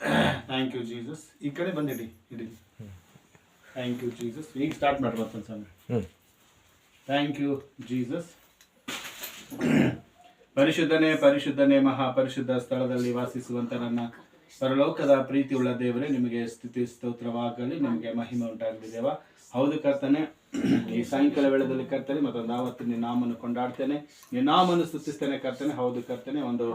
Thank you Jesus ಈ ಕಡೆ ಬಂದಿಡಿ ಇಡಿ ಥ್ಯಾಂಕ್ ಯು ಜೀಸಸ್ ಈಗ ಸ್ಟಾರ್ಟ್ ಮಾಡ್ರಿ ಮತ್ತೊಂದು ಸಮಯ ಥ್ಯಾಂಕ್ ಯು ಜೀಸಸ್ ಪರಿಶುದ್ಧನೇ ಪರಿಶುದ್ಧನೇ ಮಹಾ ಪರಿಶುದ್ಧ ಸ್ಥಳದಲ್ಲಿ ವಾಸಿಸುವಂತ ನನ್ನ ಪರಲೋಕದ ಪ್ರೀತಿಯುಳ್ಳ ದೇವರೇ ನಿಮಗೆ ಸ್ತುತಿ ಸ್ತೋತ್ರವಾಗಲಿ ನಿಮಗೆ ಮಹಿಮೆ ಉಂಟಾಗಲಿ ದೇವ. ಹೌದು ಕರ್ತನೆ ಈ ಸಾಯಂಕಾಲ ವೇಳೆದಲ್ಲಿ ಕರ್ತನೆ ಮತ್ತೊಂದು ಆವತ್ತು ನಿನ್ನ ನಾಮನ್ನು ಕೊಂಡಾಡ್ತೇನೆ. ನಿನ್ನ ನಾಮನ್ನು ಸ್ತುತಿಸ್ತೇನೆ ಕರ್ತೇನೆ ಹೌದು ಕರ್ತನೆ ಒಂದು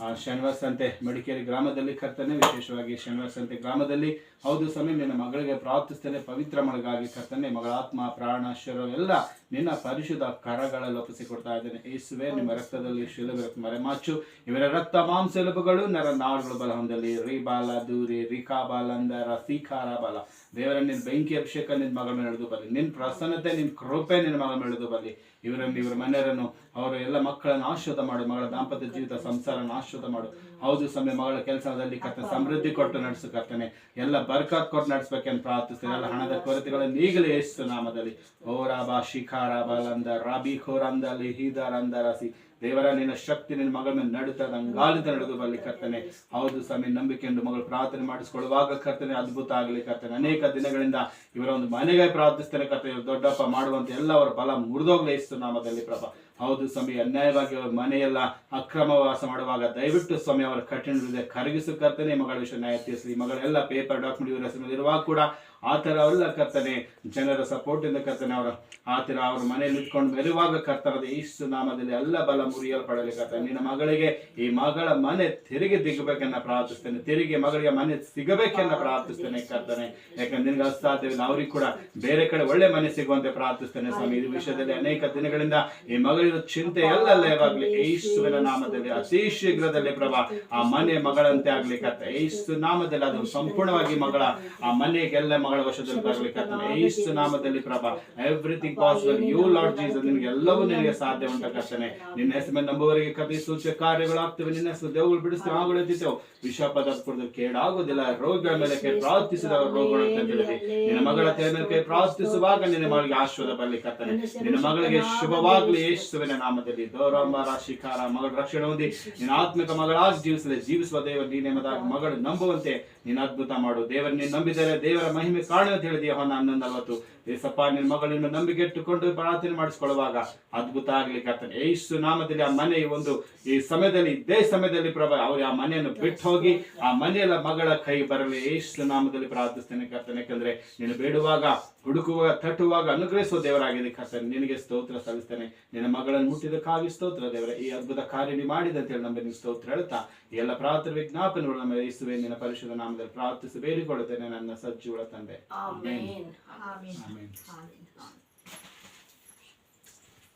ಆ, ಶನಿವಾರ ಸಂತೆ ಮಡಿಕೇರಿ ಗ್ರಾಮದಲ್ಲಿ ಕರ್ತೇನೆ ವಿಶೇಷವಾಗಿ ಶನಿವಾರ ಸಂತೆ ಗ್ರಾಮದಲ್ಲಿ. ಹೌದು ಸ್ವಾಮಿ ನಿನ್ನ ಮಗಳಿಗೆ ಪ್ರಾರ್ಥಿಸ್ತೇನೆ ಪವಿತ್ರ ಮಳಗಾಗಿ ಕರ್ತನೆ ಮಗಳ ಆತ್ಮ ಪ್ರಾಣ ಶರೀರ ಎಲ್ಲ ನಿನ್ನ ಪರಿಶುದ್ಧ ಕರಗಳಲ್ಲಿ ಒಪ್ಪಿಸಿಕೊಡ್ತಾ ಇದ್ದೇನೆ. ಯೇಸುವೆ ನಿಮ್ಮ ರಕ್ತದಲ್ಲಿ ಶಿಲುಬೆ ಮರೆಮಾಚು ಇವರ ರಕ್ತ ಮಾಂಸೆಲುಬುಗಳು ನರ ನಾಳುಗಳ ಬಲ ಹೊಂದಲಿ. ರಿ ಬಾಲ ದೂರಿ ರಿಕಾ ಬಾಲ ಅಂದರ ಸೀಖಾರ ಬಾಲ. ದೇವರ ನಿನ್ನ ಬೆಂಕಿ ಅಭಿಷೇಕ ನಿನ್ನ ಮಗಳ ನಡೆದು ಬರಲಿ ನಿನ್ನ ಪ್ರಸನ್ನತೆ ನಿನ್ನ ಕೃಪೆ ನಿನ್ನ ಮಗಳ ಬಲ್ಲಿ ಬರಲಿ. ಇವರನ್ನು ಇವರ ಮನೆಯರನ್ನು ಅವರ ಎಲ್ಲ ಮಕ್ಕಳನ್ನು ಆಶ್ವಾದ ಮಾಡು, ಮಗಳ ದಾಂಪತ್ಯ ಜೀವಿತ ಸಂಸಾರನ ಆಶ್ವಾದ ಮಾಡು. ಹೌದು ಸಮಯ ಮಗಳ ಕೆಲಸದಲ್ಲಿ ಕರ್ತ ಸಮೃದ್ಧಿ ಕೊಟ್ಟು ನಡೆಸು ಕರ್ತನೆ. ಎಲ್ಲ ಬರ್ಕತ್ ಕೊಟ್ಟು ನಡೆಸ್ಬೇಕೆಂದು ಪ್ರಾರ್ಥಿಸ್ತೇನೆ ಎಲ್ಲ ಹಣದ ಕೊರತೆಗಳನ್ನು ಈಗಲೇ ಯೇಸು ನಾಮದಲ್ಲಿ. ಓರಾಬಾ ಶಿಖಾರ ಬಲಂದ ರಾಬಿ ಖೋರಂದಲ್ಲಿ ಹೀದರಂದ ರಾಸಿ. ದೇವರ, ನಿನ್ನ ಶಕ್ತಿ ನಿನ್ನ ಮಗಳ ಮೇಲೆ ನಡುತ್ತಾ ನಂಗಾಲಿತ ನಡೆದು ಬರಲಿ ಕರ್ತನೆ. ಹೌದು ಸಮಯ ನಂಬಿಕೆಂಡು ಮಗಳು ಪ್ರಾರ್ಥನೆ ಮಾಡಿಸಿಕೊಳ್ಳುವಾಗ ಕರ್ತನೆ ಅದ್ಭುತ ಆಗಲಿ ಕರ್ತನೆ. ಅನೇಕ ದಿನಗಳಿಂದ ಇವರ ಒಂದು ಮನೆಗೆ ಪ್ರಾರ್ಥಿಸ್ತೇನೆ ಕರ್ತನೆ. ದೊಡ್ಡಪ್ಪ ಮಾಡುವಂತ ಎಲ್ಲ ಅವರ ಬಲ ಮುರಿದೋಗ್ಲೇ ಇಷ್ಟು ನಾಮದಲ್ಲಿ ಪ್ರಭಾ. ಹೌದು ಸ್ವಾಮಿ, ಅನ್ಯಾಯವಾಗಿ ಅವರ ಮನೆಯೆಲ್ಲ ಅಕ್ರಮ ವಾಸ ಮಾಡುವಾಗ ದಯವಿಟ್ಟು ಸ್ವಾಮಿ ಅವರ ಕಠಿಣ ಕರಗಿಸು ಕರ್ತನೆ, ಮಗಳ ವಿಷಯ ನ್ಯಾಯ ತೀರಿಸಲಿ ಮಗಳೆಲ್ಲ ಪೇಪರ್ ಡಾಕ್ಯುಮೆಂಟ್ ಇರುವಾಗ ಕೂಡ ಆ ಥರ ಅಲ್ಲ ಕರ್ತನೆ, ಜನರ ಸಪೋರ್ಟ್ ಇಂದ ಕರ್ತನೆ ಅವರ ಆ ಥರ ಅವ್ರ ಮನೆಯಲ್ಲಿ ಇಟ್ಕೊಂಡು ಮೆರುವಾಗ ಕರ್ತನದ ಇಷ್ಟು ನಾಮದಲ್ಲಿ ಎಲ್ಲ ಬಲ ಮುರಿಯಲ್ಪಡಲಿ ಕರ್ತನೆ. ನಿನ್ನ ಮಗಳಿಗೆ ಈ ಮಗಳ ಮನೆ ತೆರಿಗೆ ದಿಗಬೇಕನ್ನ ಪ್ರಾರ್ಥಿಸ್ತೇನೆ. ತೆರಿಗೆ ಮಗಳಿಗೆ ಮನೆ ಸಿಗಬೇಕೆನ್ನ ಪ್ರಾರ್ಥಿಸ್ತೇನೆ ಕರ್ತನೆ. ಯಾಕಂದ್ರೆ ನಿನಗೆ ಅಸಾಧ್ಯವಿಲ್ಲ ಅವ್ರಿಗೆ ಕೂಡ ಬೇರೆ ಕಡೆ ಒಳ್ಳೆ ಮನೆ ಸಿಗುವಂತೆ ಪ್ರಾರ್ಥಿಸ್ತೇನೆ ಸ್ವಾಮಿ. ಈ ವಿಷಯದಲ್ಲಿ ಅನೇಕ ದಿನಗಳಿಂದ ಈ ಮಗಳಿರೋ ಚಿಂತೆ ಎಲ್ಲ ಲಯವಾಗ್ಲಿ. ಈಶ್ವರ ನಾಮದಲ್ಲಿ ಅತಿ ಶೀಘ್ರದಲ್ಲಿ ಪ್ರಭಾ, ಆ ಮನೆ ಮಗಳಂತೆ ಆಗ್ಲಿ ಕರ್ತ ಯೇಸು ನಾಮದಲ್ಲಿ ಅದು ಸಂಪೂರ್ಣವಾಗಿ ಮಗಳ, ಆ ಮನೆಗೆಲ್ಲ ಮಗಳ ವಶದಲ್ಲಿ ಯೇಸು ನಾಮದಲ್ಲಿ Prabha everything possible you Lord Jesus ನಿನಗೆ ಎಲ್ಲವೂ ನಿನಗೆ ಸಾಧ್ಯ ಉಂಟ ಕರ್ತನೆ. ನಿನ್ನ ಹೆಸರು ಮೇಲೆ ನಂಬುವವರಿಗೆ ಕಥೆ ಸೂಚ್ಯ ಕಾರ್ಯಗಳಾಗ್ತವೆ. ನಿನ್ನ ಹೆಸರು ದೇವಗಳು ಬಿಡಿಸ್ತೇವೆ ಆಗಳು ಎದ್ದಿದ್ದೇವೆ ವಿಷ ಪದಾರ್ಥ ಕುಡಿದು ಕೇಡಾಗುವುದಿಲ್ಲ. ರೋಗಗಳ ಮೇಲೆ ಕೈ ಪ್ರಾರ್ಥಿಸಿದವ ರೋಗಗಳು ಅಂತ ಹೇಳಿದೆ. ನಿನ್ನ ಮಗಳ ತಲೆ ಮೇಲೆ ಕೈ ಪ್ರಾರ್ಥಿಸುವಾಗ ನಿನ್ನ ಮಗಳಿಗೆ ಆಶ್ವದ ಬರಲಿ ಕರ್ತನೆ. ನಿನ್ನ ಮಗಳಿಗೆ ಶುಭವಾಗ್ಲಿ. ಯೇಸುವಿನ ನಾಮದಲ್ಲಿ ದೌರಂಬರ ರಾಶಿಕಾರ ಮಗಳ ರಕ್ಷಣೆ ಹೊಂದಿ ನಿನ್ನ ಆತ್ಮಿಕ ಮಗಳಾಗಿ ಜೀವಿಸಲಿ ಜೀವಿಸುವ ದೇವರು ನೀನೇ ಮದಾಗ ಮಗಳು ನಂಬುವಂತೆ ನೀನು ಅದ್ಭುತ ಮಾಡು. ದೇವರ ನೀನು ನಂಬಿದರೆ ದೇವರ ಮಹಿಮೆ ಕಾಣು ಅಂತ ಹೇಳಿದೆಯ ಹೊನ್ನ ಹನ್ನೊಂದು ನಲವತ್ತು ಏಸಪ್ಪ ನಿನ್ನ ಮಗಳನ್ನು ನಂಬಿಕೆ ಇಟ್ಟುಕೊಂಡು ಪ್ರಾರ್ಥನೆ ಮಾಡಿಸಿಕೊಳ್ಳುವಾಗ ಅದ್ಭುತ ಆಗ್ಲಿಕ್ಕೆ ಕರ್ತನೆ. ಯೇಸು ನಾಮದಲ್ಲಿ ಆ ಮನೆ ಒಂದು ಈ ಸಮಯದಲ್ಲಿ ಇದೇ ಸಮಯದಲ್ಲಿ ಪ್ರಭಾ ಅವ್ರು ಆ ಮನೆಯನ್ನು ಬಿಟ್ಟು ಹೋಗಿ ಆ ಮನೆಯಲ್ಲ ಮಗಳ ಕೈ ಬರಲಿ. ಯೇಸು ನಾಮದಲ್ಲಿ ಪ್ರಾರ್ಥಿಸ್ತೇನೆ ಕರ್ತನೆ. ಯಾಕಂದ್ರೆ ನೀನು ಬೇಡುವಾಗ ಹುಡುಕುವಾಗ ತಟ್ಟುವಾಗ ಅನುಗ್ರಹಿಸುವ ದೇವರಾಗಿದೆ ಕರ್ತನೆ. ನಿನಗೆ ಸ್ತೋತ್ರ ಸಲ್ಲಿಸ್ತೇನೆ. ನಿನ್ನ ಮಗಳನ್ನು ಮುಟ್ಟಿದಕ್ಕಾಗಿ ಸ್ತೋತ್ರ ದೇವರ. ಈ ಅದ್ಭುತ ಕಾರ್ಯ ನೀ ಮಾಡಿದೆ ಅಂತ ಹೇಳಿ ನಮ್ಮ ನಿನ್ನ ಸ್ತೋತ್ರ ಹೇಳ್ತಾ ಎಲ್ಲ ಪ್ರಾರ್ಥನೆ ವಿಜ್ಞಾಪನೆಗಳು ನಮ್ಮ ಯೇಸುವೆ ನಿನ್ನ ಪರಿಶುದ್ಧ ನಾಮದಲ್ಲಿ ಪ್ರಾರ್ಥಿಸಿ ಬೇಡಿಕೊಳ್ಳುತ್ತೇನೆ ನನ್ನ ಸಜ್ಜುಗಳ ತಂದೆ. 差点好点